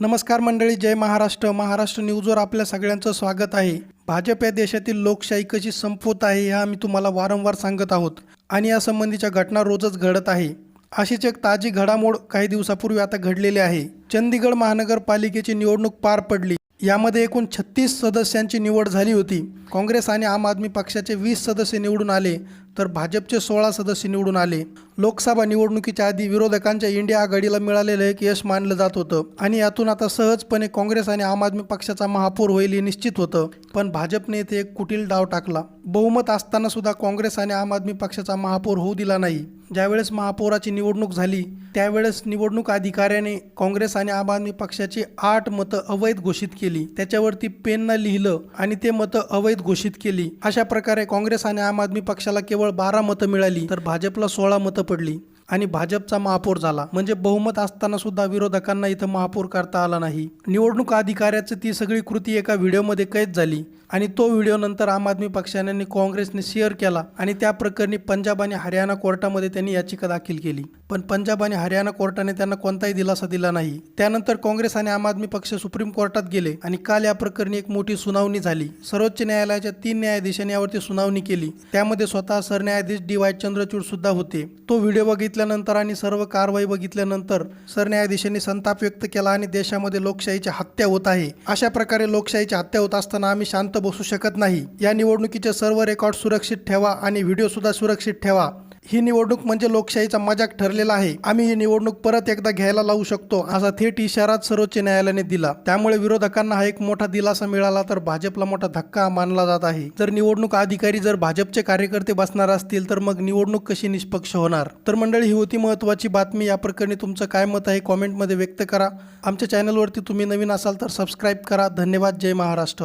नमस्कार मंडळी जय महाराष्ट्र. महाराष्ट्र न्यूजवर आपल्या सगळ्यांचं स्वागत आहे. भाजप या देशातील लोकशाही कशी संपवत आहे हे आम्ही तुम्हाला वारंवार सांगत आहोत. आणि या संबंधीच्या घटना रोजच घडत आहे. अशीच एक ताजी घडामोड काही दिवसापूर्वी आता घडलेली आहे. चंदीगड महानगरपालिकेची निवडणूक पार पडली. यामध्ये एकूण छत्तीस सदस्यांची निवड झाली होती. काँग्रेस आणि आम आदमी पक्षाचे वीस सदस्य निवडून आले तर भाजपचे सोळा सदस्य निवडून आले. लोकसभा निवडणुकीच्या आधी विरोधकांच्या इंडिया आघाडीला मिळालेलं एक यश मानलं जात होतं आणि यातून आता सहजपणे काँग्रेस आणि आम आदमी पक्षाचा महापौर होईल हे निश्चित होतं. पण भाजपने येथे एक कुटील डाव टाकला. बहुमत असताना सुद्धा काँग्रेस आणि आम आदमी पक्षाचा महापौर होऊ दिला नाही. ज्यावेळेस महापौराची निवडणूक झाली त्यावेळेस निवडणूक अधिकाऱ्याने काँग्रेस आणि आम आदमी पक्षाची आठ मतं अवैध घोषित केली. त्याच्यावरती पेननं लिहिलं आणि ते मतं अवैध घोषित केली. अशा प्रकारे काँग्रेस आणि आम आदमी पक्षाला केवळ बारा मतं मिळाली तर भाजपला सोळा मतं पडली. आणि भाजपचा महापौर झाला. म्हणजे बहुमत असताना सुद्धा विरोधकांना इथं महापौर करता आला नाही. निवडणूक अधिकाऱ्याचं ती सगळी कृती एका व्हिडिओमध्ये कैद झाली आणि तो व्हिडिओ नंतर आम आदमी पक्षाने आणि काँग्रेसने शेअर केला आणि त्या प्रकरणी पंजाब आणि हरियाणा कोर्टामध्ये त्यांनी याचिका दाखल केली. पण पंजाब आणि हरियाणा कोर्टाने त्यांना कोणताही दिलासा दिला नाही. त्यानंतर काँग्रेस आणि आम आदमी पक्ष सुप्रीम कोर्टात गेले आणि काल या प्रकरणी एक मोठी सुनावणी झाली. सर्वोच्च न्यायालयाच्या तीन न्यायाधीशांनी यावरती सुनावणी केली. त्यामध्ये स्वतः सरन्यायाधीश डी वाय चंद्रचूड सुद्धा होते. तो व्हिडिओ बघितल्यानंतर आणि सर्व कारवाई बघितल्यानंतर सरन्यायाधीशांनी संताप व्यक्त केला आणि देशामध्ये लोकशाहीची हत्या होत आहे. अशा प्रकारे लोकशाहीची हत्या होत असताना आम्ही शांत बसू शकत नाही. या निवडणुकीचे सर्व रेकॉर्ड सुरक्षित ठेवा आणि व्हिडिओ सुद्धा सुरक्षित ठेवा. ही निवडणूक म्हणजे लोकशाहीचा मजाक ठरलेला आहे. आम्ही ही निवडणूक परत एकदा घ्यायला लावू शकतो असा थेट इशाराच सर्वोच्च न्यायालयाने दिला. त्यामुळे विरोधकांना हा एक मोठा दिलासा मिळाला तर भाजपला मोठा धक्का मानला जात आहे. जर निवडणूक अधिकारी जर भाजपचे कार्यकर्ते बसणार असतील तर मग निवडणूक कशी निष्पक्ष होणार? तर मंडळी ही होती महत्वाची बातमी. या प्रकरणी तुमचं काय मत आहे कॉमेंटमध्ये व्यक्त करा. आमच्या चॅनलवरती तुम्ही नवीन असाल तर सबस्क्राईब करा. धन्यवाद. जय महाराष्ट्र.